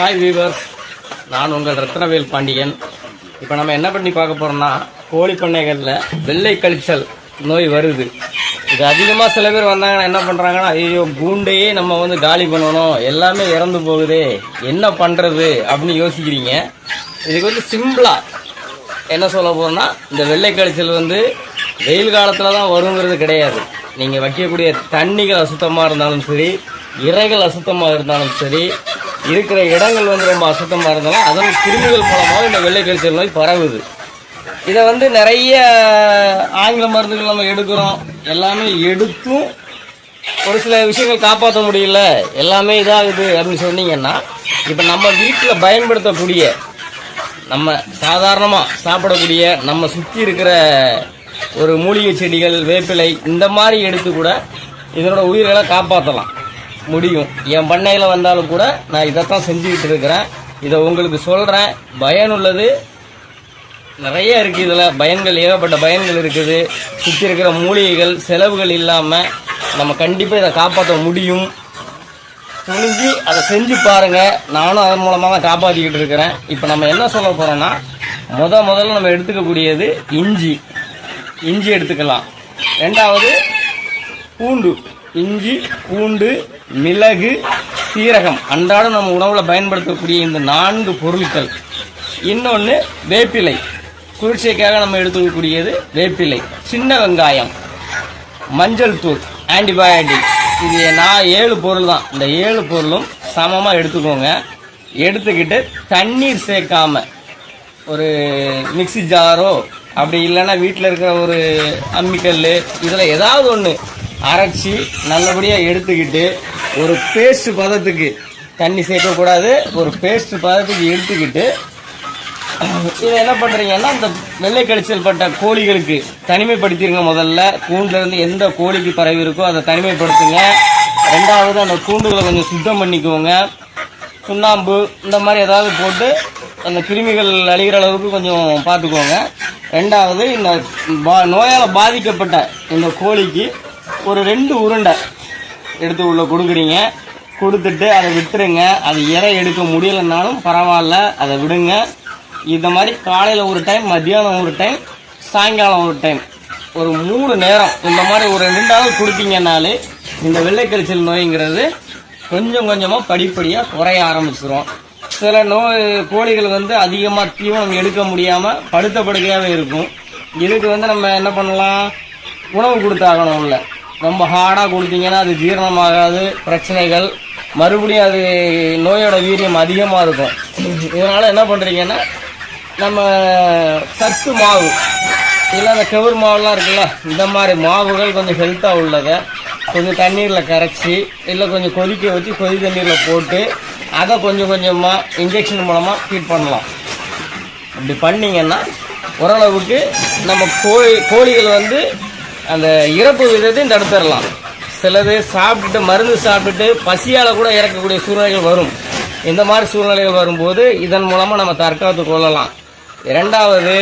Hi viewers நான் உங்கள் ரத்னவேல் பாண்டியன். இப்போ நம்ம என்ன பண்ணி பார்க்க போகிறோம்னா கோழி பண்ணைகளில் வெள்ளை கழிச்சல் நோய் வருது. இது அதிகமாக சில பேர் வந்தாங்கன்னா என்ன பண்ணுறாங்கன்னா ஐயோ கூண்டையே நம்ம வந்து காலி பண்ணணும். எல்லாமே இறந்து போகுதே. என்ன பண்ணுறது அப்படின்னு யோசிக்கிறீங்க. இதுக்கு வந்து சிம்பிளாக என்ன சொல்ல போகிறோம்னா இந்த வெள்ளை கழிச்சல் வந்து வெயில் காலத்தில் தான் வருங்கிறது கிடையாது. நீங்கள் வைக்கக்கூடிய தண்ணிகள் அசுத்தமாக இருந்தாலும் சரி இறைகள் அசுத்தமாக இருந்தாலும் சரி இருக்கிற இடங்கள் வந்து ரொம்ப அசுத்தமாக இருந்தாலும் அதன் கிருமிகள் மூலமாக இந்த வெள்ளை கழிச்சல் நோய் பரவுது. இதை வந்து நிறைய ஆங்கில மருந்துகள் நம்ம எடுக்கிறோம். எல்லாமே எடுத்தும் ஒரு சில விஷயங்கள் காப்பாற்ற முடியல. எல்லாமே இதாகுது அப்படின்னு சொன்னீங்கன்னா இப்போ நம்ம வீட்டில் பயன்படுத்தக்கூடிய நம்ம சாதாரணமாக சாப்பிடக்கூடிய நம்ம சுற்றி இருக்கிற ஒரு மூலிகை செடிகள் வேப்பிலை இந்த மாதிரி எடுத்து கூட இதனோட உயிர்களை காப்பாற்றலாம் முடியும். என் பண்ணையில் வந்தாலும் கூட நான் இதைத்தான் செஞ்சுக்கிட்டு இருக்கிறேன் இதை உங்களுக்கு சொல்கிறேன் பயனுள்ளது. நிறைய இருக்குது இதில். பயன்கள் ஏகப்பட்ட பயன்கள் இருக்குது. சுற்றி இருக்கிற மூலிகைகள் செலவுகள் இல்லாமல் நம்ம கண்டிப்பாக இதை காப்பாற்ற முடியும். துணிஞ்சு அதை செஞ்சு பாருங்கள் நானும் அதன் மூலமாக தான் காப்பாற்றிக்கிட்டு இருக்கிறேன். இப்போ நம்ம என்ன சொல்ல போகிறோன்னா முத முதல்ல நம்ம எடுத்துக்கக்கூடியது இஞ்சி. இஞ்சி எடுத்துக்கலாம். ரெண்டாவது பூண்டு. இஞ்சி பூண்டு மிளகு சீரகம். அன்றாடம் நம்ம உணவில் பயன்படுத்தக்கூடிய இந்த நான்கு பொருட்கள். இன்னொன்று வேப்பிலை. குளிர்ச்சிக்காக நம்ம எடுத்துக்கக்கூடியது வேப்பிலை. சின்ன வெங்காயம். மஞ்சள் தூள் ஆன்டிபயோட்டிக் இது நான் ஏழு பொருள் தான். இந்த ஏழு பொருளும் சமமாக எடுத்துக்கோங்க. எடுத்துக்கிட்டு தண்ணீர் சேர்க்காம ஒரு மிக்சி ஜாரோ அப்படி இல்லைன்னா வீட்டில் இருக்கிற ஒரு அம்மிக்கல் இதில் ஏதாவது ஒன்று அரைச்சி நல்லபடியாக எடுத்துக்கிட்டு ஒரு பேஸ்ட் பதத்துக்கு தண்ணி சேர்க்கக்கூடாது ஒரு பேஸ்ட் பதத்துக்கு எடுத்துக்கிட்டு இதை என்ன பண்ணுறீங்கன்னா இந்த வெள்ளை கழிச்சல் பட்ட கோழிகளுக்கு தனிமைப்படுத்திடுங்க முதல்ல. கூண்டுலேருந்து எந்த கோழிக்கு பரவி இருக்கோ அதை தனிமைப்படுத்துங்க. ரெண்டாவது அந்த கூண்டுகளை கொஞ்சம் சுத்தம் பண்ணிக்கோங்க. சுண்ணாம்பு இந்த மாதிரி ஏதாவது போட்டு அந்த கிருமிகள் அழிகிற அளவுக்கு கொஞ்சம் பார்த்துக்கோங்க. ரெண்டாவது இந்த பா நோயால் பாதிக்கப்பட்ட இந்த கோழிக்கு ஒரு ரெண்டு உருண்டை எடுத்து உள்ளே கொடுக்குறீங்க. கொடுத்துட்டு அதை விட்டுருங்க. அது இறை எடுக்க முடியலைன்னாலும் பரவாயில்ல அதை விடுங்க. இந்த மாதிரி காலையில் ஒரு டைம் மத்தியானம் ஒரு டைம் சாயங்காலம் ஒரு டைம் ஒரு மூணு நேரம் இந்த மாதிரி ஒரு ரெண்டாவது கொடுத்தீங்கன்னாலே இந்த வெள்ளைக்கரிச்சல் நோய்ங்கிறது கொஞ்சம் கொஞ்சமாக படிப்படியாக குறைய ஆரம்பிச்சிடும் சில நோய் கோழிகள் வந்து அதிகமாக தீவனம் எடுக்க முடியாமல் படுத்த படுக்கையாகவே இருக்கும். இதுக்கு வந்து நம்ம என்ன பண்ணலாம்? உணவு கொடுத்தாகணும் உள்ள ரொம்ப ஹார்டாக கொடுத்தீங்கன்னா அது ஜீரணமாகாது. பிரச்சனைகள். மறுபடியும் அது நோயோட வீரியம் அதிகமாக இருக்கும். இதனால் என்ன பண்ணுறீங்கன்னா நம்ம சத்து மாவு. இல்லை அந்த கெவுர் மாவுலாம் இருக்குல்ல இந்த மாதிரி மாவுகள் கொஞ்சம் ஹெல்த்தாக உள்ளதை கொஞ்சம் தண்ணீரில் கரைச்சி இல்லை கொஞ்சம் கொதிக்க வச்சு கொதி தண்ணீரில் போட்டு அதை கொஞ்சம் கொஞ்சமாக இன்ஜெக்ஷன் மூலமாக ட்ரீட் பண்ணலாம். அப்படி பண்ணீங்கன்னா ஓரளவுக்கு நம்ம கோழி கோழிகள் வந்து அந்த இறப்பு விதத்தையும் தடுத்துடலாம் சிலது சாப்பிட்டுட்டு மருந்து சாப்பிட்டுட்டு பசியால் கூட இறக்கக்கூடிய சூழ்நிலைகள் வரும். இந்த மாதிரி சூழ்நிலைகள் வரும்போது இதன் மூலமாக நம்ம தற்காத்து கொள்ளலாம் இரண்டாவது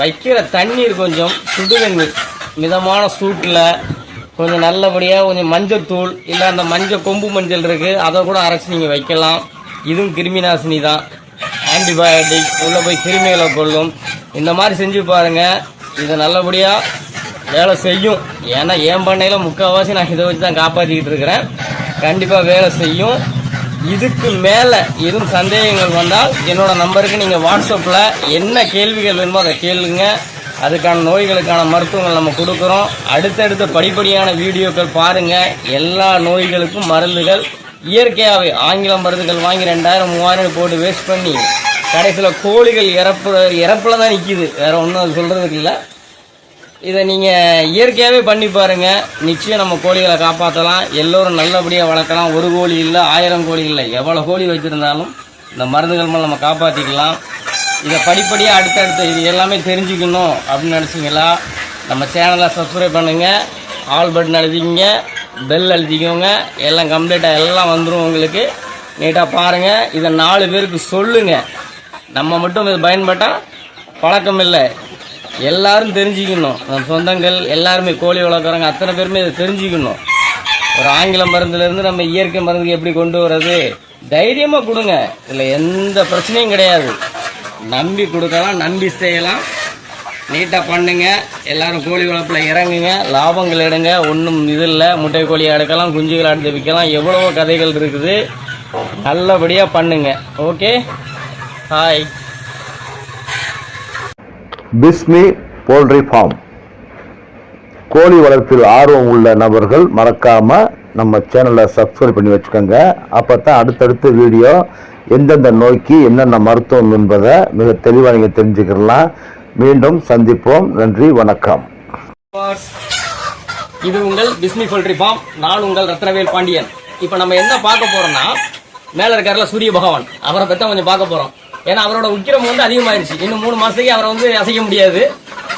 வைக்கிற தண்ணீர் கொஞ்சம் சுடுதண்ணீர் மிதமான சூட்டில் கொஞ்சம் நல்லபடியாக கொஞ்சம் மஞ்சத்தூள் இல்லை அந்த மஞ்சள் கொம்பு மஞ்சள் இருக்குது அதை கூட அரைச்சி நீங்கள் வைக்கலாம். இதுவும் கிருமி நாசினி தான். ஆன்டிபயோட்டிக் உள்ளே போய் கிருமிகளை கொள்ளும் இந்த மாதிரி செஞ்சு பாருங்கள் இதை நல்லபடியாக வேலை செய்யும். ஏன்னா என் பண்ணையில் முக்கால்வாசி நான் இதை வச்சு தான் காப்பாற்றிக்கிட்டு இருக்கிறேன். கண்டிப்பாக வேலை செய்யும். இதுக்கு மேலே எதுவும் சந்தேகங்கள் வந்தால் என்னோடய நம்பருக்கு நீங்கள் வாட்ஸ்அப்பில் என்ன கேள்விகள் வேணுமோ அதை கேளுங்க. அதுக்கான நோய்களுக்கான மருத்துவங்கள் நம்ம கொடுக்குறோம். அடுத்தடுத்த படிப்படியான வீடியோக்கள் பாருங்கள் எல்லா நோய்களுக்கும் மருந்துகள் இயற்கையாகவே ஆங்கில மருந்துகள் வாங்கி ரெண்டாயிரம் மூவாயிரம் போட்டு வேஸ்ட் பண்ணி கடைசியில் கோழிகள் இறப்பு இறப்பில் தான் நிற்கிது வேறு ஒன்றும் அது சொல்கிறதுக்கு இல்லை. இதை நீங்கள் இயற்கையாகவே பண்ணி பாருங்கள் நிச்சயம் நம்ம கோழிகளை காப்பாற்றலாம் எல்லோரும் நல்லபடியாக வளர்க்கலாம். ஒரு கோழி இல்லை ஆயிரம் கோழி இல்லை. எவ்வளோ கோழி வச்சுருந்தாலும் இந்த மருந்துகள் மேலே நம்ம காப்பாற்றிக்கலாம் இதை படிப்படியாக அடுத்தடுத்த இது எல்லாமே தெரிஞ்சுக்கணும் அப்படின்னு நினச்சிங்களா? நம்ம சேனலை சப்ஸ்கிரைப் பண்ணுங்கள் ஆல் பட்டன் அழுதிக்கிங்க பெல் அழுதிக்கோங்க எல்லாம் கம்ப்ளீட்டாக எல்லாம் வந்துடும் உங்களுக்கு. நீட்டாக பாருங்கள் இதை நாலு பேருக்கு சொல்லுங்கள் நம்ம மட்டும் இது பயன்பட்டால் பழக்கம் இல்லை. எல்லாரும் தெரிஞ்சுக்கணும். நம்ம சொந்தங்கள் எல்லாருமே கோழி வளர்க்குறவங்க அத்தனை பேருமே இதை தெரிஞ்சுக்கணும். ஒரு ஆங்கில மருந்துலேருந்து நம்ம இயற்கை மருந்துக்கு எப்படி கொண்டு வர்றது? தைரியமாக கொடுங்க. இதில் எந்த பிரச்சனையும் கிடையாது. நம்பி கொடுக்கலாம் நம்பி செய்யலாம். நீட்டாக பண்ணுங்க. எல்லாரும் கோழி வளர்ப்பில் இறங்குங்க. லாபங்கள் எடுங்க. ஒன்றும் இது இல்லை முட்டை கோழி எடுக்கலாம் குஞ்சுகளை அடுத்து விற்கலாம். எவ்வளவோ கதைகள் இருக்குது. நல்லபடியாக பண்ணுங்க. Okay hi Bismi poultry farm கோழி வளர்ப்பில் ஆர்வம் உள்ள நபர்கள் மறக்காமல் நம்ம சேனலை சப்ஸ்கிரைப் பண்ணி வச்சுக்கோங்க. அப்போ தான் அடுத்தடுத்த வீடியோ எந்தெந்த நோய்க்கு என்னென்ன மருத்துவம் என்பதை மிக தெளிவாக நீங்கள் தெரிஞ்சுக்கலாம் மீண்டும் சந்திப்போம். நன்றி வணக்கம். இது உங்கள் பிஸ்மி போல்ட்ரி ஃபார்ம் நான் உங்கள் ரத்னவேல் பாண்டியன். இப்போ நம்ம என்ன பார்க்க போகிறோம்னா மேலே இருக்காருல சூரிய பகவான் அவரை பற்றி கொஞ்சம் பார்க்க போகிறோம் ஏன்னா அவரோட உக்கிரம் வந்து அதிகமாயிருச்சு. இன்னும் மூணு மாசத்துக்கு அவரை வந்து அசைக்க முடியாது.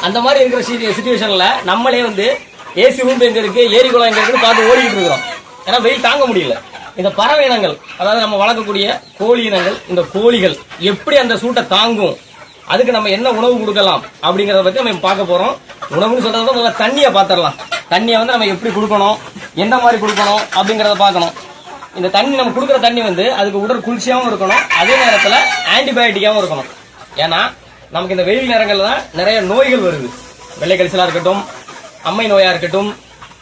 அந்த மாதிரி இருக்கிற சுச்சுவேஷன்ல நம்மளே வந்து ஏசி ரூம் எங்க இருக்கு ஏரி குளம் எங்க இருக்குன்னு பார்த்து ஓடிக்கிட்டு இருக்கிறோம். ஏன்னா வெயில் தாங்க முடியல. இந்த பறவை இனங்கள் அதாவது நம்ம வளர்க்கக்கூடிய கோழி இனங்கள் இந்த கோழிகள் எப்படி அந்த சூட்டை தாங்கும் அதுக்கு நம்ம என்ன உணவு கொடுக்கலாம் அப்படிங்கிறத பத்தி நம்ம பார்க்க போறோம். உணவுன்னு சொல்கிறத விட முதல்ல தண்ணியை பார்த்துடலாம். தண்ணியை வந்து நம்ம எப்படி கொடுக்கணும் எந்த மாதிரி கொடுக்கணும் அப்படிங்கிறத பார்க்கணும். இந்த தண்ணி நம்ம கொடுக்குற தண்ணி வந்து அதுக்கு உடல் குளிர்ச்சியாகவும் இருக்கணும் அதே நேரத்தில் ஆன்டிபயோட்டிக்காகவும் இருக்கணும். ஏன்னா நமக்கு இந்த வெயில் நேரங்களில் தான் நிறைய நோய்கள் வருது. வெள்ளை கழிச்சலாக இருக்கட்டும் அம்மை நோயாக இருக்கட்டும்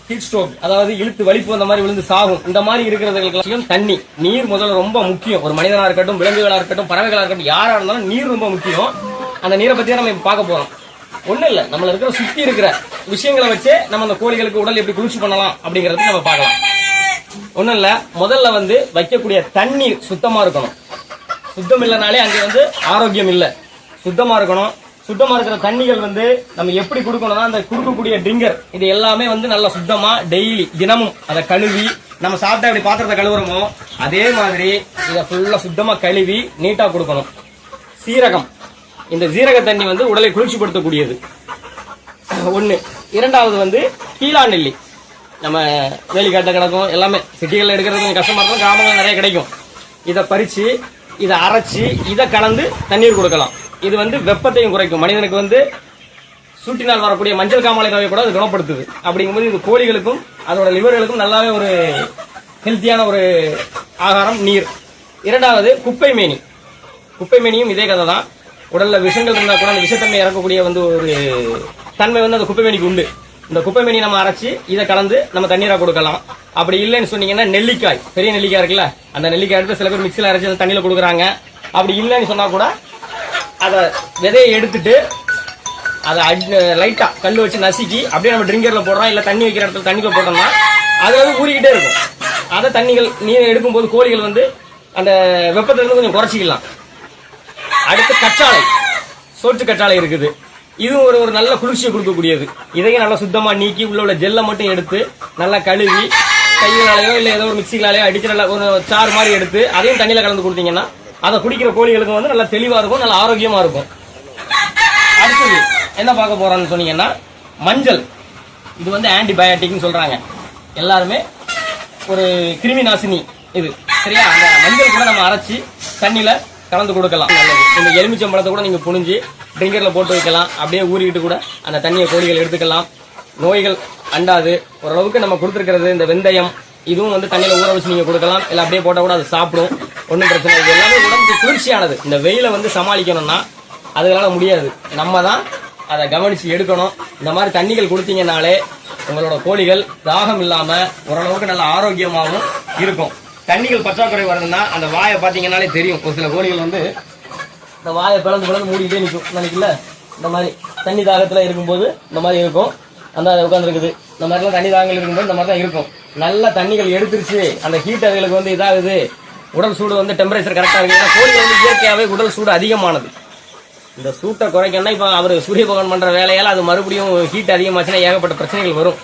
ஹீட் ஸ்ட்ரோக் அதாவது இழுத்து வலிப்பு அந்த மாதிரி விழுந்து சாகும். இந்த மாதிரி இருக்கிறதுக்கு தண்ணி நீர் முதல்ல ரொம்ப முக்கியம். ஒரு மனிதனாக இருக்கட்டும் விலங்குகளாக இருக்கட்டும் பறவைகளாக இருக்கட்டும் யாராக இருந்தாலும் நீர் ரொம்ப முக்கியம். அந்த நீரை பற்றி நம்ம இப்போ பார்க்க போகிறோம் ஒன்றும் இல்லை நம்மள இருக்கிற சுற்றி இருக்கிற விஷயங்களை வச்சே நம்ம அந்த கோழிகளுக்கு உடல் எப்படி குளிர்ச்சி பண்ணலாம் அப்படிங்கிறது நம்ம பார்க்கலாம். ஒன்றும் இல்லை முதல்ல வந்து வைக்கக்கூடிய தண்ணீர் சுத்தமாக இருக்கணும். சுத்தம் இல்லைனாலே அங்கே வந்து ஆரோக்கியம் இல்லை. சுத்தமாக இருக்கணும். சுத்தமாக இருக்கிற தண்ணிகள் வந்து நம்ம எப்படி கொடுக்கணும்னா அந்த கொடுக்கக்கூடிய ட்ரிங்கர் இது எல்லாமே வந்து நல்லா சுத்தமாக டெய்லி தினமும் அதை கழுவி நம்ம சாப்பிட்டா எப்படி பாத்திரத்தை கழுவுறோமோ அதே மாதிரி இதை ஃபுல்லாக சுத்தமாக கழுவி நீட்டாக கொடுக்கணும். சீரகம். இந்த சீரக தண்ணி வந்து உடலை குளிர்ச்சிப்படுத்தக்கூடியது. ஒன்று இரண்டாவது வந்து கீழா நெல்லி. நம்ம வேலிக்காட்ட கிடக்கும் எல்லாமே சிட்டிகளில் எடுக்கிறது கொஞ்சம் கஷ்டமாக இருக்கும் கிராமங்களில் நிறைய கிடைக்கும். இதை பறித்து இதை அரைச்சி இதை கலந்து தண்ணீர் கொடுக்கலாம். இது வந்து வெப்பத்தையும் குறைக்கும். மனிதனுக்கு வந்து சூட்டினால் வரக்கூடிய மஞ்சள் காமாலை நோயை கூட அது குணப்படுத்துது. அப்படிங்கும்போது இது கோழிகளுக்கும் அதோட லிவர்களுக்கும் நல்லாவே ஒரு ஹெல்த்தியான ஒரு ஆகாரம் நீர். இரண்டாவது குப்பை மேனி. குப்பை மேனியும் இதே கதை தான். உடலில் விஷங்கள் இருந்தால் கூட அந்த விஷத்தன்மை இறக்கக்கூடிய வந்து ஒரு தன்மை வந்து அந்த குப்பை மேனிக்கு உண்டு. இந்த குப்பை மீனி நம்ம அரைச்சு இதை கலந்து நம்ம தண்ணீரா கொடுக்கலாம். அப்படி இல்லைன்னு சொன்னீங்கன்னா நெல்லிக்காய். பெரிய நெல்லிக்காய் இருக்குல்ல? அந்த நெல்லிக்காய் எடுத்து சில பேர் மிக்சியில் அரைச்சி அந்த தண்ணியில் கொடுக்குறாங்க. அப்படி இல்லைன்னு சொன்னால் கூட அதை விதையை எடுத்துட்டு அதை லைட்டாக கல் வச்சு நசுக்கி அப்படியே நம்ம ட்ரிங்கரில் போடுறோம். இல்லை தண்ணி வைக்கிற இடத்துல தண்ணிக்குள்ள போட்டோம்னா அது வந்து ஊறிக்கிட்டே இருக்கும். அதை தண்ணிகள் நீர் எடுக்கும்போது கோழிகள் வந்து அந்த வெப்பத்திலிருந்து கொஞ்சம் குறைச்சிக்கலாம். அடுத்து கற்றாழை. சோற்று கற்றாழை இருக்குது. இதுவும் ஒரு ஒரு நல்ல குளிர்ச்சியை கொடுக்கக்கூடியது. இதையும் நல்லா சுத்தமாக நீக்கி உள்ள உள்ள ஜெல்லை மட்டும் எடுத்து நல்லா கழுவி கைகளாலேயோ இல்லை ஏதோ ஒரு மிக்சிகளாலேயோ அடிச்சு நல்லா ஒரு சாறு மாதிரி எடுத்து அதையும் தண்ணியில் கலந்து கொடுத்தீங்கன்னா அதை குடிக்கிற கோழிகளுக்கு வந்து நல்லா தெளிவாக இருக்கும் நல்லா ஆரோக்கியமாக இருக்கும். அடுத்தது என்ன பார்க்க போகிறோன்னு சொன்னீங்கன்னா மஞ்சள். இது வந்து ஆன்டிபயோட்டிக்னு சொல்கிறாங்க எல்லாருமே ஒரு கிருமி நாசினி இது சரியா? அந்த மஞ்சள் கூட நம்ம அரைச்சி தண்ணியில் கலந்து கொடுக்கலாம். நல்லது. இந்த எலுமிச்சம்பழத்தை கூட நீங்கள் புழிஞ்சு ட்ரிங்கரில் போட்டு வைக்கலாம். அப்படியே ஊறிக்கிட்டு கூட அந்த தண்ணியை கோழிகள் எடுத்துக்கலாம். நோய்கள் அண்டாது. ஓரளவுக்கு நம்ம கொடுத்துருக்கிறது இந்த வெந்தயம் இதுவும் வந்து தண்ணியில் ஊற வச்சு நீங்கள் கொடுக்கலாம். இல்லை அப்படியே போட்டால் கூட அது சாப்பிடும். ஒன்றும் பிரச்சனை இல்லை. இது எல்லாமே உடம்புக்கு குளிர்ச்சியானது. இந்த வெயிலை வந்து சமாளிக்கணும்னா அதுகளால் முடியாது. நம்ம தான் அதை கவனித்து எடுக்கணும். இந்த மாதிரி தண்ணிகள் கொடுத்தீங்கனாலே உங்களோட கோழிகள் தாகம் இல்லாமல் ஓரளவுக்கு நல்ல ஆரோக்கியமாகவும் இருக்கும். தண்ணிகள் பற்றாக்குறை வருதுன்னா அந்த வாயை பார்த்தீங்கன்னாலே தெரியும். ஒரு சில கோழிகள் வந்து இந்த வாயை பிளந்து பிளந்து மூடிக்கிட்டே நிற்கும் நினைக்கல இந்த மாதிரி தண்ணி தாகத்தில் இருக்கும்போது இந்த மாதிரி இருக்கும். அந்த உட்காந்துருக்குது இந்த மாதிரிலாம் தண்ணி தாகங்கள் இருக்கும்போது இந்த மாதிரி தான் இருக்கும். நல்ல தண்ணிகள் எடுத்துருச்சு. அந்த ஹீட் அதுகளுக்கு வந்து இதாகுது. உடல் சூடு வந்து டெம்பரேச்சர் கரெக்டாக இருக்குது ஏன்னா கோழி வந்து இயற்கையாகவே உடல் சூடு அதிகமானது. இந்த சூட்டை குறைக்கணும்னா இப்போ அவர் சூரிய பகவான் பண்ணுற வேலையால் அது மறுபடியும் ஹீட் அதிகமாச்சுன்னா ஏகப்பட்ட பிரச்சனைகள் வரும்.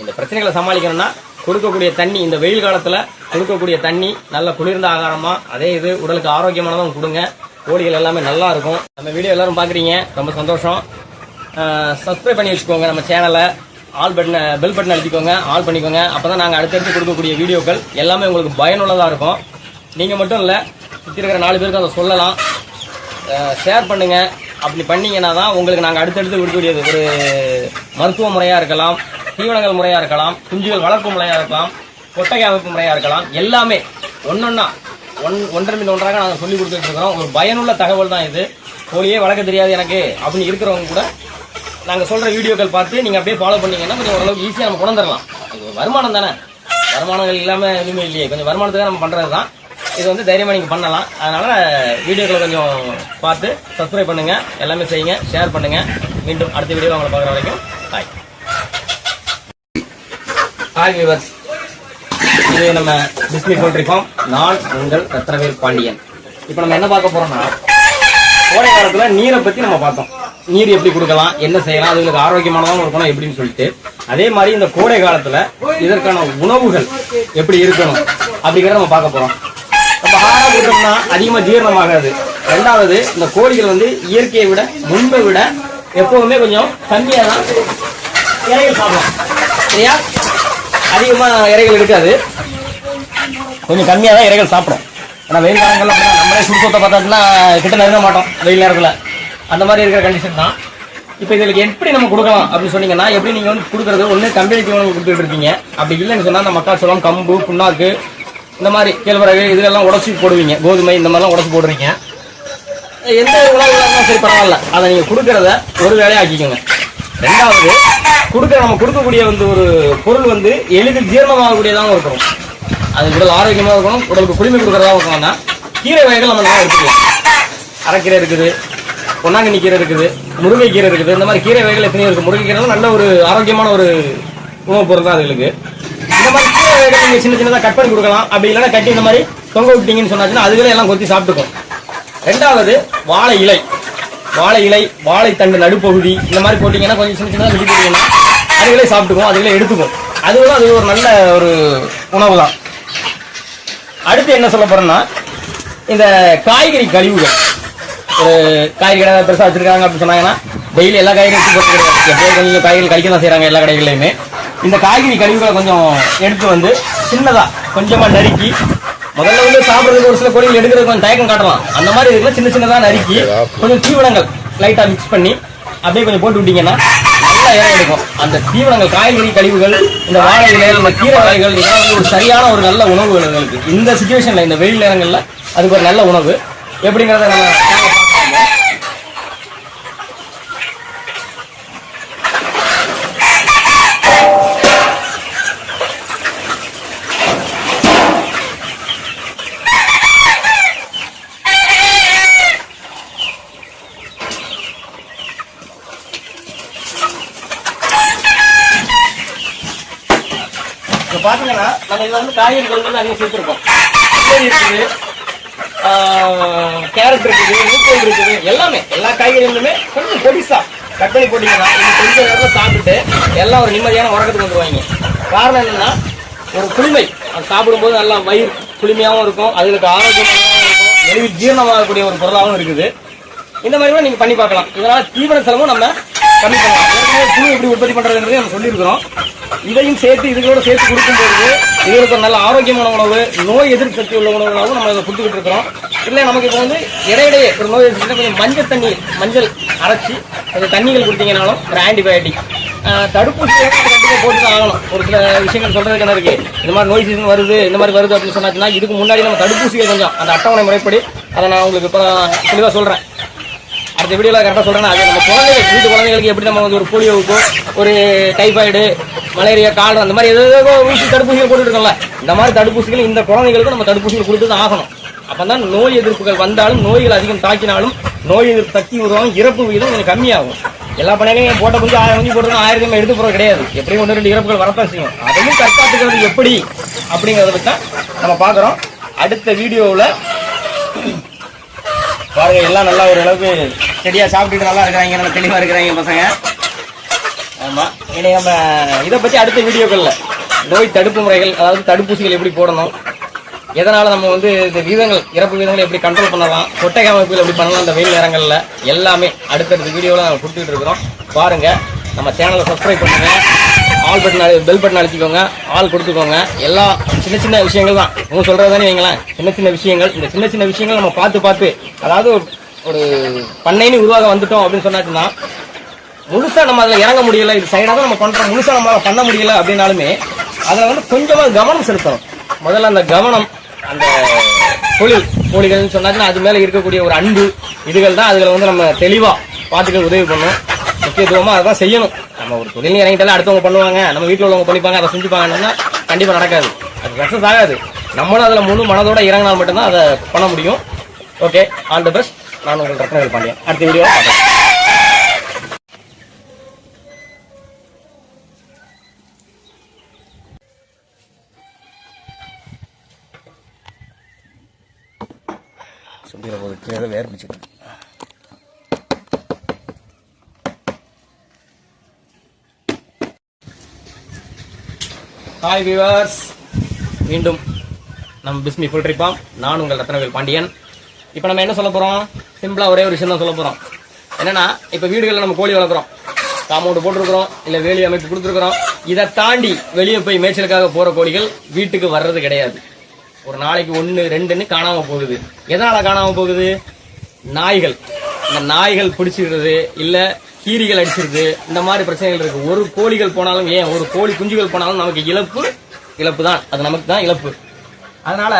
இந்த பிரச்சனைகளை சமாளிக்கணும்னா கொடுக்கக்கூடிய தண்ணி இந்த வெயில் காலத்தில் கொடுக்கக்கூடிய தண்ணி நல்ல குளிர்ந்த ஆகாரமாக அதே இது உடலுக்கு ஆரோக்கியமானதும் கொடுங்க. கோழிகள் எல்லாமே நல்லா இருக்கும் நம்ம வீடியோ எல்லாரும் பார்க்குறீங்க. ரொம்ப சந்தோஷம். சப்ஸ்கிரைப் பண்ணி வச்சுக்கோங்க நம்ம சேனலை ஆல் பட்டனை பெல் பட்டன் அழுத்திக்கோங்க. ஆல் பண்ணிக்கோங்க. அப்பதான் நாங்கள் அடுத்தடுத்து கொடுக்கக்கூடிய வீடியோக்கள் எல்லாமே உங்களுக்கு பயனுள்ளதாக இருக்கும். நீங்கள் மட்டும் இல்லை சுற்றி இருக்கிற நாலு பேருக்கு அதை சொல்லலாம். ஷேர் பண்ணுங்கள் அப்படி பண்ணீங்கன்னா தான் உங்களுக்கு நாங்கள் அடுத்தடுத்து கொடுக்கக்கூடியது. ஒரு மருத்துவ முறையாக இருக்கலாம் தீவனங்கள் முறையாக இருக்கலாம் குஞ்சுகள் வளர்ப்பு முறையாக இருக்கலாம் கொட்டகை அமைப்பு முறையாக இருக்கலாம். எல்லாமே ஒன்றொன்னா ஒன் ஒன்றரை மீன் ஒன்றாக நாங்கள் சொல்லி கொடுத்துட்டு இருக்கிறோம். ஒரு பயனுள்ள தகவல் தான் இது. கோழியே வளர்க்க தெரியாது எனக்கு அப்படின்னு இருக்கிறவங்க கூட நாங்கள் சொல்கிற வீடியோக்கள் பார்த்து நீங்கள் அப்படியே ஃபாலோ பண்ணீங்கன்னா கொஞ்சம் ஓரளவுக்கு ஈஸியாக நம்ம கொண்டு வந்துடலாம் இது வருமானம் தானே. வருமானங்கள் இல்லாமல் எதுவுமே இல்லையே. கொஞ்சம் வருமானத்துக்காக நம்ம பண்ணுறது தான். இது வந்து தைரியமாக நீங்கள் பண்ணலாம். அதனால் வீடியோக்களை கொஞ்சம் பார்த்து சப்ஸ்கிரைப் பண்ணுங்கள் எல்லாமே செய்யுங்க. ஷேர் பண்ணுங்கள் மீண்டும் அடுத்த வீடியோவில் உங்களை பார்க்குற வரைக்கும் பாய் ஹாய் வியூவர்ஸ் இது நம்ம டிஸ்னி போட்டிருக்கோம். நான் உங்கள் ரத்னவேல் பாண்டியன். இப்போ நம்ம என்ன பார்க்க போறோம்னா கோடை காலத்துல நீரை பத்தி நம்ம பார்த்தோம். நீர் எப்படி கொடுக்கலாம் என்ன செய்யலாம் அதுங்களுக்கு ஆரோக்கியமானதாக இருக்கணும் எப்படின்னு சொல்லிட்டு. அதே மாதிரி இந்த கோடை காலத்துல இதற்கான உணவுகள் எப்படி இருக்கணும் அப்படிங்கிறத நம்ம பார்க்க போறோம். நம்ம ஆறா கொடுத்தோம்னா அதிகமா ஜீரணமாகாது. ரெண்டாவது இந்த கோழிகள் வந்து இயற்கையை விட முன்பை விட எப்பவுமே கொஞ்சம் கம்மியாக தான் இறைகள் சாப்பிடும் சரியா? அதிகமாக இறைகள் இருக்காது கொஞ்சம் கம்மியாக தான் இறைகள் சாப்பிடும். ஆனால் வெயில் காலங்களில் அப்படிதான் நம்மளே சுடுசோத்தை பார்த்தோம்னா கிட்ட நெருங்க மாட்டோம் வெயில் நேரத்தில். அந்த மாதிரி இருக்கிற கண்டிஷன் தான். இப்போ இதுக்கு எப்படி நம்ம கொடுக்கலாம் அப்படின்னு சொன்னீங்கன்னா எப்படி நீங்கள் வந்து கொடுக்குறது? ஒன்று கம்பெனி தீவனம் கொடுத்துட்டு இருக்கீங்க. அப்படி இல்லைன்னு சொன்னால் இந்த மக்காச்சோளம் கம்பு புண்ணாக்கு இந்த மாதிரி கேழ்வரகு இதெல்லாம் உடச்சி போடுவீங்க. கோதுமை இந்த மாதிரிலாம் உடச்சி போடுறீங்க. எந்த உணவுகளாக சரி பரவாயில்ல. அதை நீங்கள் கொடுக்குறத ஒரு வேலையாக ஆக்கிக்கோங்க. ரெண்டாவது கொடுக்க நம்ம கொடுக்கக்கூடிய வந்து ஒரு பொருள் வந்து எளிதில் ஜீரணமாகக்கூடியதாகவும் இருக்கணும். அது உடல் ஆரோக்கியமாக இருக்கணும் உடலுக்கு குளிமை கொடுக்குறதாகவும் இருக்கணும்னா கீரை வகைகள் நம்ம நல்லா எடுத்துக்கலாம். அரைக்கீரை இருக்குது பொன்னாங்கண்ணி கீரை இருக்குது முருங்கைக்கீரை இருக்குது. இந்த மாதிரி கீரை வகைகள் எத்தனையோ இருக்குது முருங்கைக்கீரை நல்ல ஒரு ஆரோக்கியமான ஒரு உணவுப் பொருள் தான் அதுகளுக்கு. இந்த மாதிரி கீரை வகைகள் நீங்கள் சின்ன சின்னதாக கட் பண்ணி கொடுக்கலாம். அப்படி இல்லைன்னா கட்டி இந்த மாதிரி தொங்க விட்டீங்கன்னு சொன்னாச்சுன்னா அதுகளே எல்லாம் கொத்தி சாப்பிட்டுக்கும். ரெண்டாவது வாழை இலை. வாழை இலை வாழைத்தண்டு நடுப்பகுதி இந்த மாதிரி போட்டிங்கன்னா கொஞ்சம் சின்ன சின்னதாக வெட்டி போட்டிங்கன்னா அதுகளே சாப்பிட்டுக்கும் அதுகளே எடுத்துக்கும் அதுவும் அது ஒரு நல்ல ஒரு உணவு தான் அடுத்து என்ன சொல்ல போகிறேன்னா இந்த காய்கறி கழிவுகள். ஒரு காய்கறி கடை பெருசாக வச்சுருக்காங்க அப்படின்னு சொன்னாங்கன்னா டெய்லி எல்லா காய்கறியும் எடுத்து போட்டு கிடையாது எப்படியோ கொஞ்சம் காய்கறி கழிக்க தான் செய்கிறாங்க எல்லா கடைகள்லையுமே. இந்த காய்கறி கழிவுகளை கொஞ்சம் எடுத்து வந்து சின்னதாக கொஞ்சமாக நறுக்கி முதல்ல வந்து சாப்பிட்றதுக்கு ஒரு சில கோழிகள் எடுக்கிறது கொஞ்சம் தயக்கம் காட்டலாம். அந்த மாதிரி இதுல சின்ன சின்னதாக நறுக்கி கொஞ்சம் தீவனங்கள் லைட்டாக மிக்ஸ் பண்ணி அப்படியே கொஞ்சம் போட்டு விட்டீங்கன்னா நல்லா இடம் எடுக்கும். அந்த தீவனங்கள் காய்கறி கழிவுகள் இந்த வாழை இலை இந்த கீரை வகைகள் இதெல்லாம் வந்து ஒரு சரியான ஒரு நல்ல உணவு எங்களுக்கு. இந்த சுச்சுவேஷன்ல இந்த வெயில் நேரங்கள்ல அதுக்கு ஒரு நல்ல உணவு. எப்படிங்கிறத நம்ம பார்த்தீங்கன்னா நம்ம இதில் வந்து காய்கறிகள் வந்து அதிகம் சேர்த்துருக்கோம். இருக்குது கேரட் இருக்குது நூக்கோல் இருக்குது எல்லாமே எல்லா காய்கறிகளுமே கொஞ்சம் பொடிசா. கட் பண்ணி போட்டீங்கன்னா இந்த கொஞ்சம் நேரத்தில் சாப்பிட்டுட்டு எல்லாம் ஒரு நிம்மதியான உறக்கத்துக்கு வந்துருவாங்க. காரணம் என்னன்னா ஒரு குளிமை. அது சாப்பிடும்போது நல்லா வயிறு குளிமையாகவும் இருக்கும் அதுக்கு ஆரோக்கியமாகவும் இருக்கும் எளிதில் ஜீரணமாகக்கூடிய ஒரு பொருளாகவும் இருக்குது. இந்த மாதிரி கூட பண்ணி பார்க்கலாம். இதனால் தீவன செலவும் நம்ம கம்மி பண்ணலாம். ஏற்கனவே புழு எப்படி உற்பத்தி பண்ணுறதுன்றதையும் நம்ம சொல்லியிருக்கிறோம். இதையும் சேர்த்து இதுகளோட சேர்த்து கொடுக்கும்போது இதுகளுக்கு ஒரு நல்ல ஆரோக்கியமான உணவு நோய் எதிர்ப்பு சக்தி உள்ள உணவுகளாகவும் நம்ம இதை கொடுத்துக்கிட்டு இருக்கிறோம். இல்லை நமக்கு இப்போ வந்து இடையிடையே ஒரு நோய் எதிர்ப்பு கொஞ்சம் மஞ்சள் தண்ணி மஞ்சள் அரைச்சி அந்த தண்ணிகள் கொடுத்தீங்கனாலும் ஒரு ஆன்டிபயோட்டிக் தடுப்பூசி கண்டிப்பாக போட்டு தான் ஆகணும். ஒரு சில விஷயங்கள் சொல்கிறதுக்கு என்ன இருக்குது இந்த மாதிரி நோய் சீசன் வருது இந்த மாதிரி வருது அப்படின்னு சொன்னாச்சுன்னா இதுக்கு முன்னாடி நம்ம தடுப்பூசியை கொஞ்சம் அந்த அட்டவணை முறைப்படி அதை நான் உங்களுக்கு இப்போ தெளிவாக சொல்கிறேன் அடுத்த வீடியோவில் கரெக்டாக சொல்கிறேன் அது நம்ம குழந்தைகள் வீட்டு குழந்தைகளுக்கு எப்படி நம்ம வந்து ஒரு போலியோவுக்கோ ஒரு டைஃபாய்டு மலேரியா கால் அந்த மாதிரி ஏதோ ஊசி தடுப்பூசிகள் போட்டுருக்கோம்ல இந்த மாதிரி தடுப்பூசிகள் இந்த குழந்தைகளுக்கு நம்ம தடுப்பூசிகள் கொடுத்து தான் ஆகணும். அப்போ தான் நோய் எதிர்ப்புகள் வந்தாலும் நோய்கள் அதிகம் தாக்கினாலும் நோய் எதிர்ப்பு தக்கி உருவாகும் இறப்பு விகிதம் கொஞ்சம் கம்மியாகும். எல்லா பண்ணையிலையும் போட்ட குஞ்சு ஆயிரம் குஞ்சு போட்டுருக்கோம் ஆயிரத்தி எடுத்து போகிறது கிடையாது. எப்படியும் ஒன்று ரெண்டு இறப்புகள் வரத்தான் செய்யும். அதையும் தற்காத்துக்கிறது எப்படி அப்படிங்கிறத பற்றி தான் நம்ம பார்க்குறோம். அடுத்த வீடியோவில் பாருங்கள் எல்லாம் நல்லா ஒரு அளவுக்கு சாப்பிட்டுட்டு நல்லா இருக்கிறாங்க நல்லா தெளிவாக இருக்கிறாங்க பசங்க. ஆமாம் இனி நம்ம இதை பற்றி அடுத்த வீடியோக்களில். நோய் தடுப்பு முறைகள் அதாவது தடுப்பூசிகள் எப்படி போடணும்? எதனால் நம்ம வந்து இந்த விதங்கள் இறப்பு விகிதங்களை எப்படி கண்ட்ரோல் பண்ணலாம்? கொட்டகை அமைப்புகள் எப்படி பண்ணலாம்? இந்த வெயில் நேரங்களில் எல்லாமே அடுத்தடுத்த வீடியோவில் நாங்கள் கொடுத்துட்டு இருக்கிறோம். பாருங்கள் நம்ம சேனலை சப்ஸ்கிரைப் பண்ணுங்கள் ஆல் பட்டன் பெல் பட்டன் அழுத்திக்கோங்க. ஆல் கொடுத்துக்கோங்க. எல்லா சின்ன சின்ன விஷயங்கள் தான். உங்க சொல்கிறது தானே வைங்களேன். சின்ன சின்ன விஷயங்கள். இந்த சின்ன சின்ன விஷயங்கள் நம்ம பார்த்து பார்த்து அதாவது ஒரு- ஒரு பண்ணைன்னு உருவாக வந்துட்டோம் அப்படின்னு சொன்னாச்சுன்னா முழுசா நம்ம அதில் இறங்க முடியல இது சைடாக நம்ம பண்றோம். முழுசா நம்ம பண்ண முடியல அப்படின்னாலுமே அதில் வந்து கொஞ்சமா கவனம் செலுத்தணும். முதல்ல அந்த கவனம் அந்த தொழில் கோழிகள்னு சொன்னாச்சுன்னா அது மேல இருக்கக்கூடிய ஒரு அன்பு இதுகள் தான் அதுகளை வந்து நம்ம தெளிவா பார்த்துக்க உதவி பண்ணும். முக்கியத்துவமா அதான் செய்யணும். நம்ம ஒரு தொழில் இறங்கிட்டாலும் அடுத்தவங்க பண்ணுவாங்க நம்ம வீட்டில் உள்ளவங்க பண்ணிப்பாங்க அதை செஞ்சுப்பாங்கன்னா கண்டிப்பா நடக்காது. அது சக்சஸ் ஆகாது. நம்மளும் அதுல முழு மனதோட இறங்கினால் மட்டும்தான் அதை பண்ண முடியும். ஓகே ஆல் தி பெஸ்ட் நான் உங்கள் ரத்னவேல் பாண்டியன். அடுத்த வீடியோ பார்க்கலாம் சொல்லிடுற வேறு பிடிச்சிருக்கு ஹாய் வியூவர்ஸ் மீண்டும் நம்ம பிஸ்மி ஃபுல் ட்ரிப்பாம் நான் உங்கள் ரத்னவேல் பாண்டியன். இப்போ நம்ம என்ன சொல்ல போகிறோம் சிம்பிளாக ஒரே ஒரு விஷயம் தான் சொல்ல போகிறோம் என்னன்னா இப்போ வீடுகளில் நம்ம கோழி வளர்க்குறோம். காம்பவுண்டு போட்டிருக்கிறோம் இல்லை வேலி அமைப்பு கொடுத்துருக்குறோம். இதை தாண்டி வெளியே போய் மேய்ச்சலுக்காக போகிற கோழிகள் வீட்டுக்கு வர்றது கிடையாது. ஒரு நாளைக்கு ஒன்று ரெண்டுன்னு காணாமல் போகுது. எதனால் காணாமல் போகுது? நாய்கள். இந்த நாய்கள் பிடிச்சிடுறது இல்லை கீரிகள் அடிச்சிருது இந்த மாதிரி பிரச்சனைகள் இருக்குது ஒரு கோழிகள் போனாலும் ஏன்? ஒரு கோழி குஞ்சுகள் போனாலும் நமக்கு இழப்பு இழப்பு தான் அது நமக்கு தான் இழப்பு. அதனால்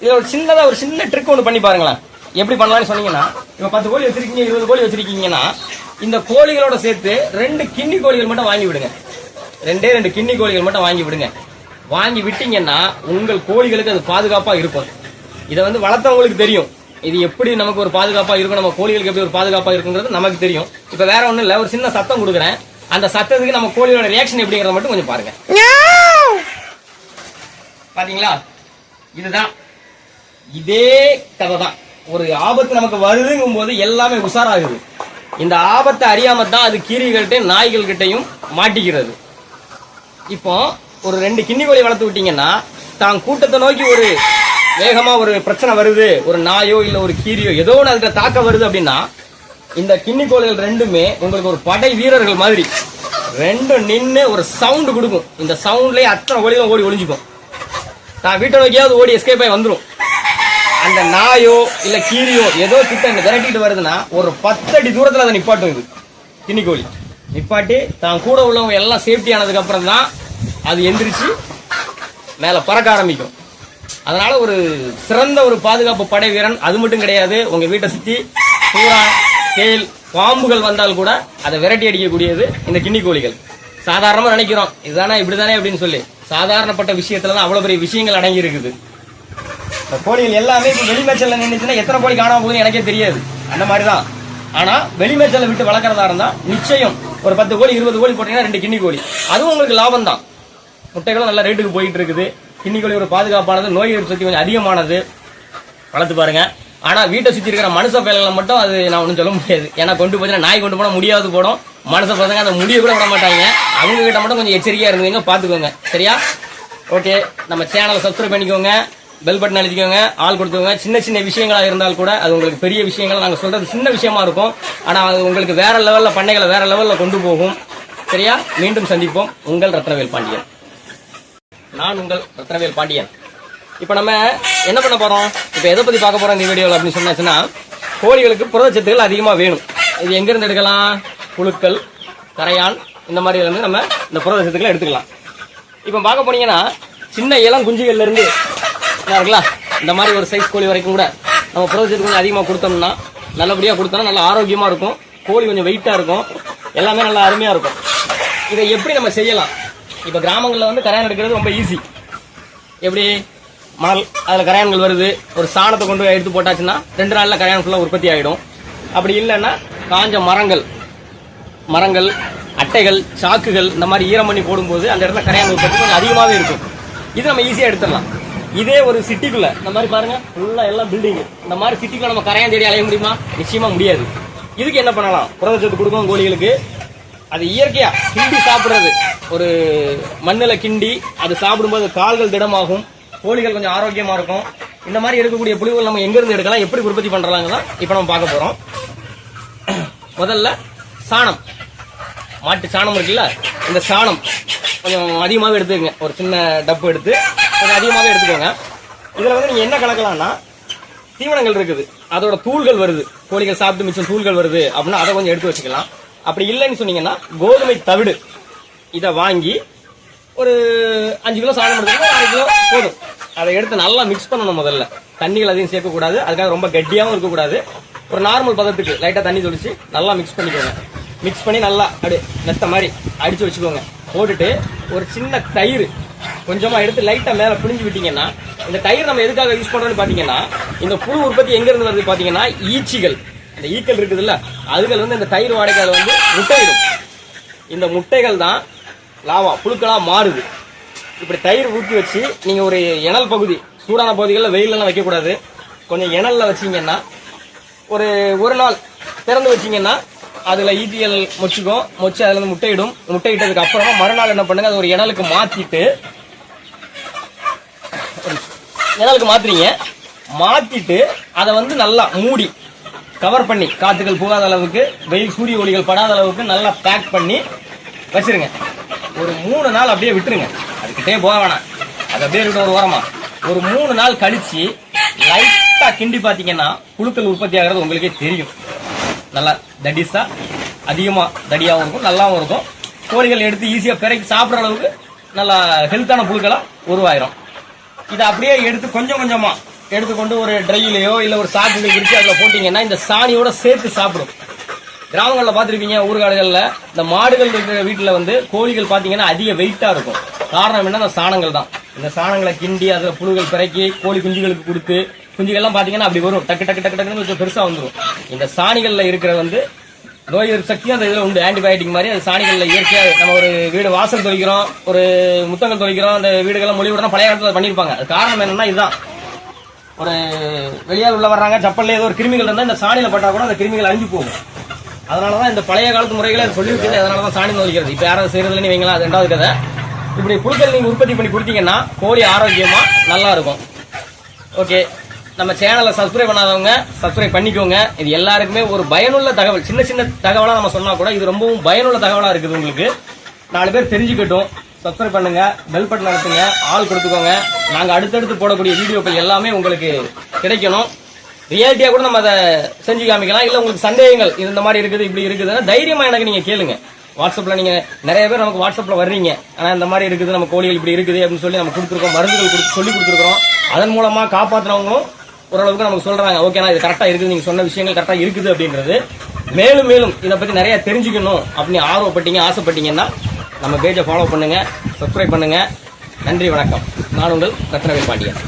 இதில் ஒரு சின்னதாக ஒரு சின்ன ட்ரிக் ஒன்று பண்ணி பாருங்களேன். எப்படி பண்ணலாம்னு சொன்னீங்கன்னா இப்போ பத்து கோழி வச்சிருக்கீங்க இருபது கோழி வச்சிருக்கீங்கன்னா இந்த கோழிகளோட சேர்த்து ரெண்டு கிண்ணி கோழிகள் மட்டும் வாங்கி விடுங்க. ரெண்டே ரெண்டு கிண்ணி கோழிகள் மட்டும் வாங்கி விடுங்க. வாங்கி விட்டீங்கன்னா உங்கள் கோழிகளுக்கு அது பாதுகாப்பாக இருக்கும். இதை வந்து வளர்த்தவங்களுக்கு தெரியும். இது எப்படி நமக்கு ஒரு பாதுகாப்பாக இருக்கும் நம்ம கோழிகளுக்கு எப்படி ஒரு பாதுகாப்பாக இருக்குங்கிறது நமக்கு தெரியும். இப்போ வேற ஒன்றும் இல்லை ஒரு சின்ன சத்தம் கொடுக்குறேன். அந்த சத்தத்துக்கு நம்ம கோழியோட ரியாக்ஷன் எப்படிங்கிறத மட்டும் கொஞ்சம் பாருங்க. பாத்தீங்களா? இதுதான். இதே கதை தான் ஒரு ஆபத்து நமக்கு வருதுங்கும் போது எல்லாமே உஷாராகுது. இந்த ஆபத்தை அறியாம தான் அது கீரிகள்கிட்டையும் நாய்கள்கிட்டையும் மாட்டிக்கிறது. இப்போ ஒரு ரெண்டு கிண்ணி கோழி வளர்த்து விட்டீங்கன்னா தான் கூட்டத்தை நோக்கி ஒரு வேகமாக ஒரு பிரச்சனை வருது ஒரு நாயோ இல்லை ஒரு கீரியோ ஏதோ ஒன்று அதுக்கு தாக்க வருது அப்படின்னா இந்த கிண்ணி கோழிகள் ரெண்டுமே உங்களுக்கு ஒரு படை வீரர்கள் மாதிரி ரெண்டும் நின்று ஒரு சவுண்டு கொடுக்கும். இந்த சவுண்ட்லேயே அத்தனை கோழிகளும் ஓடி ஒளிஞ்சுக்கும். தான் வீட்டை நோக்கியாவது ஓடி எஸ்கேப் ஆகி வந்துடும் அந்த நாயோ இல்லை கீரியோ ஏதோ கிட்ட இந்த விரட்டிட்டு வருதுன்னா ஒரு பத்தடி தூரத்தில் அதை நிப்பாட்டும் இது கிண்ணி கோழி நிப்பாட்டி தான் கூட உள்ளவங்க எல்லாம் சேஃப்டி ஆனதுக்கப்புறம் தான் அது எந்திரிச்சு மேலே பறக்க ஆரம்பிக்கும். அதனால ஒரு சிறந்த ஒரு பாதுகாப்பு படை வீரன் அது மட்டும் கிடையாது உங்க வீட்டை சுற்றி பூரா தேல் பாம்புகள் வந்தால் கூட அதை விரட்டி அடிக்கக்கூடியது இந்த கிண்ணி கோழிகள். சாதாரணமாக நினைக்கிறோம் இதுதானே இப்படிதானே அப்படின்னு சொல்லி. சாதாரணப்பட்ட விஷயத்துல தான் அவ்வளோ பெரிய விஷயங்கள் அடங்கி இருக்குது. இந்த கோழிகள் எல்லாமே இப்போ வெளிமேச்சல்ல நின்றுச்சுன்னா எத்தனை கோழி காணாம போகுதுன்னு எனக்கே தெரியாது. அந்த மாதிரி தான் ஆனால் வெளிமேச்சலை விட்டு வளர்க்குறதா இருந்தால் நிச்சயம் ஒரு பத்து கோழி இருபது கோழி போட்டீங்கன்னா ரெண்டு கிண்ணி கோழி. அதுவும் உங்களுக்கு லாபம் தான் முட்டைகளும் நல்ல ரேட்டுக்கு போயிட்டு இருக்குது கிண்ணி ஒரு பாதுகாப்பானது நோய் எதிர்ப்பு சக்தி கொஞ்சம் அதிகமானது. வளர்த்து பாருங்க. ஆனா வீட்டை சுத்தி இருக்கிற மனுஷ பயல்களை மட்டும் அது நான் ஒன்றும் சொல்ல முடியாது. ஏன்னா கொண்டு போச்சுன்னா நாய் கொண்டு போனால் முடியாது போடும். மனுஷ பசங்க அந்த முடிய கூட விட மாட்டாங்க. அவங்க கிட்ட மட்டும் கொஞ்சம் எச்சரிக்கையா இருந்தீங்க பாத்துக்கோங்க. சரியா? ஓகே நம்ம சேனலை சப்ஸ்கிரைப் பண்ணிக்கோங்க. பெல் பட்டன் அழுத்திக்கோங்க. ஆள் கொடுத்துக்கோங்க. சின்ன சின்ன விஷயங்களாக இருந்தால் கூட அது உங்களுக்கு பெரிய விஷயங்கள். நாங்கள் சொல்றது சின்ன விஷயமா இருக்கும். ஆனால் அது உங்களுக்கு வேற லெவலில் பண்ணைகளை வேற லெவலில் கொண்டு போகும். சரியா? மீண்டும் சந்திப்போம். உங்கள் ரத்னவேல் பாண்டியன். நான் உங்கள் ரத்னவேல் பாண்டியன். இப்போ நம்ம என்ன பண்ண போகிறோம் இப்போ எதை பற்றி பார்க்க போகிறோம் இந்த வீடியோவில் அப்படின்னு சொன்னாச்சுன்னா கோழிகளுக்கு புரதச்சத்துகள் அதிகமாக வேணும். இது எங்கேருந்து எடுக்கலாம்? புழுக்கள் கரையான் இந்த மாதிரிலேருந்து நம்ம இந்த புரதச்சத்துக்களை எடுத்துக்கலாம். இப்போ பார்க்க போனீங்கன்னா சின்ன இளம் குஞ்சுகள்லேருந்து என்ன இருக்குல்ல? இந்த மாதிரி ஒரு சைஸ் கோழி வரைக்கும் கூட நம்ம புரதச்சத்து கொஞ்சம் அதிகமாக கொடுத்தோம்னா நல்லபடியாக கொடுத்தோம்னா நல்லா ஆரோக்கியமாக இருக்கும். கோழி கொஞ்சம் வெயிட்டாக இருக்கும். எல்லாமே நல்லா அருமையாக இருக்கும். இதை எப்படி நம்ம செய்யலாம்? இப்போ கிராமங்களில் வந்து கரையான் எடுக்கிறது ரொம்ப ஈஸி எப்படி? மணல் அதில் கரையான்கள் வருது. ஒரு சாணத்தை கொண்டு போய் எடுத்து போட்டாச்சுன்னா ரெண்டு நாளில் கரையான் ஃபுல்லாக உற்பத்தி ஆகிடும் அப்படி இல்லைன்னா காஞ்ச மரங்கள் மரங்கள் அட்டைகள் சாக்குகள் இந்த மாதிரி ஈரம் பண்ணி போடும்போது அந்த இடத்துல கரையான் உற்பத்தி கொஞ்சம் அதிகமாகவே இருக்கும். இது நம்ம ஈஸியாக எடுத்துடலாம். இதே ஒரு சிட்டிக்குள்ளே இந்த மாதிரி பாருங்கள் ஃபுல்லாக எல்லாம் பில்டிங்கு இந்த மாதிரி சிட்டிக்குள்ள நம்ம கரையான் தேடி அலைய முடியுமா? நிச்சயமாக முடியாது. இதுக்கு என்ன பண்ணலாம்? புரதச்சத்து கொடுக்கும் கோழிகளுக்கு அது இயற்கையா? கிண்டி சாப்பிடுறது. ஒரு மண்ணில் கிண்டி அது சாப்பிடும்போது கால்கள் திடமாகும் கோழிகள் கொஞ்சம் ஆரோக்கியமா இருக்கும். இந்த மாதிரி எடுக்கக்கூடிய புலிகள் நம்ம எங்கிருந்து எடுக்கலாம் எப்படி உற்பத்தி பண்றாங்க தான் இப்போ நம்ம பார்க்க போறோம். முதல்ல சாணம். மாட்டு சாணம் இருக்குல்ல? இந்த சாணம் கொஞ்சம் அதிகமாகவே எடுத்துக்கங்க. ஒரு சின்ன டப்பு எடுத்து கொஞ்சம் அதிகமாகவே எடுத்துக்கோங்க. இதில் வந்து நீங்கள் என்ன கலக்கலாம்னா தீவனங்கள் இருக்குது. அதோட தூள்கள் வருது. கோழிகள் சாப்பிட்டு மிச்சம் தூள்கள் வருது அப்படின்னா அதை கொஞ்சம் எடுத்து வச்சுக்கலாம். அப்படி இல்லைன்னு சொன்னீங்கன்னா கோதுமை தவிடு. இதை வாங்கி ஒரு அஞ்சு கிலோ சாதம் எடுத்துக்கணும் அரை கிலோ போதும். அதை எடுத்து நல்லா மிக்ஸ் பண்ணணும் முதல்ல. தண்ணிகள் அதையும் சேர்க்கக்கூடாது. அதுக்காக ரொம்ப கட்டியாகவும் இருக்கக்கூடாது. ஒரு நார்மல் பதத்துக்கு லைட்டாக தண்ணி தொளிச்சு நல்லா மிக்ஸ் பண்ணிக்கோங்க. மிக்ஸ் பண்ணி நல்லா அப்படியே நெத்த மாதிரி அடித்து வச்சுக்கோங்க. போட்டுட்டு ஒரு சின்ன தயிர் கொஞ்சமாக எடுத்து லைட்டாக மேலே பிழிஞ்சு விட்டீங்கன்னா இந்த தயிர் நம்ம எதுக்காக யூஸ் பண்ணுறோன்னு பார்த்தீங்கன்னா இந்த புழு உற்பத்தி எங்கேருந்து வருது பார்த்தீங்கன்னா ஈச்சிகள். இந்த ஈக்கள் இருக்குதுல்ல அதுகள் வந்து இந்த தயிர் வாடகையில வந்து முட்டையிடும். இந்த முட்டைகள் தான் லாவா புழுக்களாக மாறுது. இப்படி தயிர் ஊற்றி வச்சு நீங்கள் ஒரு இணல் பகுதி சூடான பகுதிகளில் வெயிலெல்லாம் வைக்கக்கூடாது. கொஞ்சம் இணலில் வச்சீங்கன்னா ஒரு ஒரு நாள் திறந்து வச்சீங்கன்னா அதில் ஈட்டியல் மொச்சுக்கும் மொச்சு அதில் வந்து முட்டையிடும். முட்டையிட்டதுக்கு அப்புறமா மறுநாள் என்ன பண்ணுங்கள் அது ஒரு இணலுக்கு மாற்றிட்டு இணலுக்கு மாற்றுறீங்க மாற்றிட்டு அதை வந்து நல்லா மூடி கவர் பண்ணி காற்றுகள் போகாத அளவுக்கு வெயில் சூரிய ஒளிகள் படாத அளவுக்கு நல்லா பேக் பண்ணி வச்சிருங்க. ஒரு மூணு நாள் அப்படியே விட்டுருங்க. அதுக்கிட்டே போக வேணாம். அது அப்படியே இருக்கட்டும் ஒரு ஓரமா ஒரு மூணு நாள் கழித்து லைட்டாக கிண்டி பார்த்தீங்கன்னா புழுக்கள் உற்பத்தி ஆகிறது உங்களுக்கே தெரியும். நல்லா தடிஸாக அதிகமாக தடியாகவும் இருக்கும் நல்லாவும் இருக்கும். கோழிகள் எடுத்து ஈஸியாக பிறக்கி சாப்பிட்ற அளவுக்கு நல்லா ஹெல்த்தான புழுக்களாக உருவாயிரும். இதை அப்படியே எடுத்து கொஞ்சம் கொஞ்சமாக எடுத்துக்கொண்டு ஒரு ட்ரையிலையோ இல்லை ஒரு சாக்குல விரிச்சு அதில் போட்டிங்கன்னா இந்த சாணியோட சேர்த்து சாப்பிடும். கிராமங்களில் பார்த்துருப்பீங்க ஊர்காடுகளில் இந்த மாடுகள் இருக்கிற வீட்டில் வந்து கோழிகள் பார்த்தீங்கன்னா அதிக வெயிட்டாக இருக்கும். காரணம் என்ன இந்த சாணங்கள் தான். இந்த சாணங்களை கிண்டி அதில் புழுகள் பிறக்கி கோழி குஞ்சுகளுக்கு கொடுத்து குஞ்சுகள்லாம் பார்த்தீங்கன்னா அப்படி வரும். டக்கு டக்கு டக்கு டக்குன்னு கொஞ்சம் பெருசாக வந்துடும் இந்த சாணிகளில் இருக்கிற வந்து நோய் எதிர்ப்பு சக்தியும் அந்த இதில் உண்டு. ஆன்டிபயோட்டிக் மாதிரி அது சாணிகளில் இயற்கையாக நம்ம ஒரு வீடு வாசல் துவைக்கிறோம் ஒரு முத்தங்கள் துவைக்கிறோம் அந்த வீடுகள்லாம் மொழி விடணும் பழைய காலத்தில் பண்ணிருப்பாங்க. அது காரணம் என்னன்னா இதுதான். ஒரு வெளியால் உள்ள வர்றாங்க சப்பல்ல ஏதோ ஒரு கிருமிகள் இருந்தால் இந்த சாணியில் பட்டா கூட அந்த கிருமிகள் அழிஞ்சு போகும். அதனாலதான் இந்த பழைய காலத்து முறைகளை அது சொல்லி வைக்கிறது அதனாலதான் சாணி நோய்க்கிறது. இப்ப யாரும் செய்யறதுல வைங்களா அது ரெண்டாவது கதை. இப்படி புழுக்கள் நீங்க உற்பத்தி பண்ணி கொடுத்தீங்கன்னா கோழி ஆரோக்கியமா நல்லா இருக்கும். ஓகே நம்ம சேனலை சப்ஸ்கிரைப் பண்ணாதவங்க சப்ஸ்கிரைப் பண்ணிக்கோங்க. இது எல்லாருக்குமே ஒரு பயனுள்ள தகவல். சின்ன சின்ன தகவலாக நம்ம சொன்னால் கூட இது ரொம்பவும் பயனுள்ள தகவலாக இருக்குது உங்களுக்கு. நாலு பேர் தெரிஞ்சுக்கிட்டோம். சப்ஸ்கிரைப் பண்ணுங்க பெல் பட்டன் அழுத்துங்க ஆள் கொடுத்துக்கோங்க. நாங்கள் அடுத்தடுத்து போடக்கூடிய வீடியோக்கள் எல்லாமே உங்களுக்கு கிடைக்கணும். ரியாலிட்டியாக கூட நம்ம அதை செஞ்சு காமிக்கலாம். இல்லை உங்களுக்கு சந்தேகங்கள் இது இந்த மாதிரி இருக்குது இப்படி இருக்குதுன்னா தைரியமாக எனக்கு நீங்கள் கேளுங்க. வாட்ஸ்அப்பில் நீங்கள் நிறைய பேர் நமக்கு வாட்ஸ்அப்பில் வர்றீங்க. ஆனால் இந்த மாதிரி இருக்குது நம்ம கோழிகள் இப்படி இருக்குது அப்படின்னு சொல்லி நம்ம கொடுத்துருக்கோம் மருந்துகள் கொடுத்து சொல்லி கொடுத்துருக்கோம் அதன் மூலமாக காப்பாத்துறவங்களும் ஓரளவுக்கு நமக்கு சொல்கிறாங்க ஓகேண்ணா இது கரெக்டாக இருக்குது நீங்கள் சொன்ன விஷயங்கள் கரெக்டாக இருக்குது அப்படின்றது. மேலும் மேலும் இதை பற்றி நிறையா தெரிஞ்சுக்கணும் அப்படின்னு ஆர்வப்பட்டீங்க ஆசைப்பட்டீங்கன்னா நம்ம பேஜை ஃபாலோ பண்ணுங்கள் சப்ஸ்கிரைப் பண்ணுங்கள் நன்றி வணக்கம். நான் உங்கள் ரத்னவேல் பாண்டியன்.